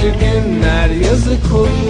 sıkıcı günler yazık olur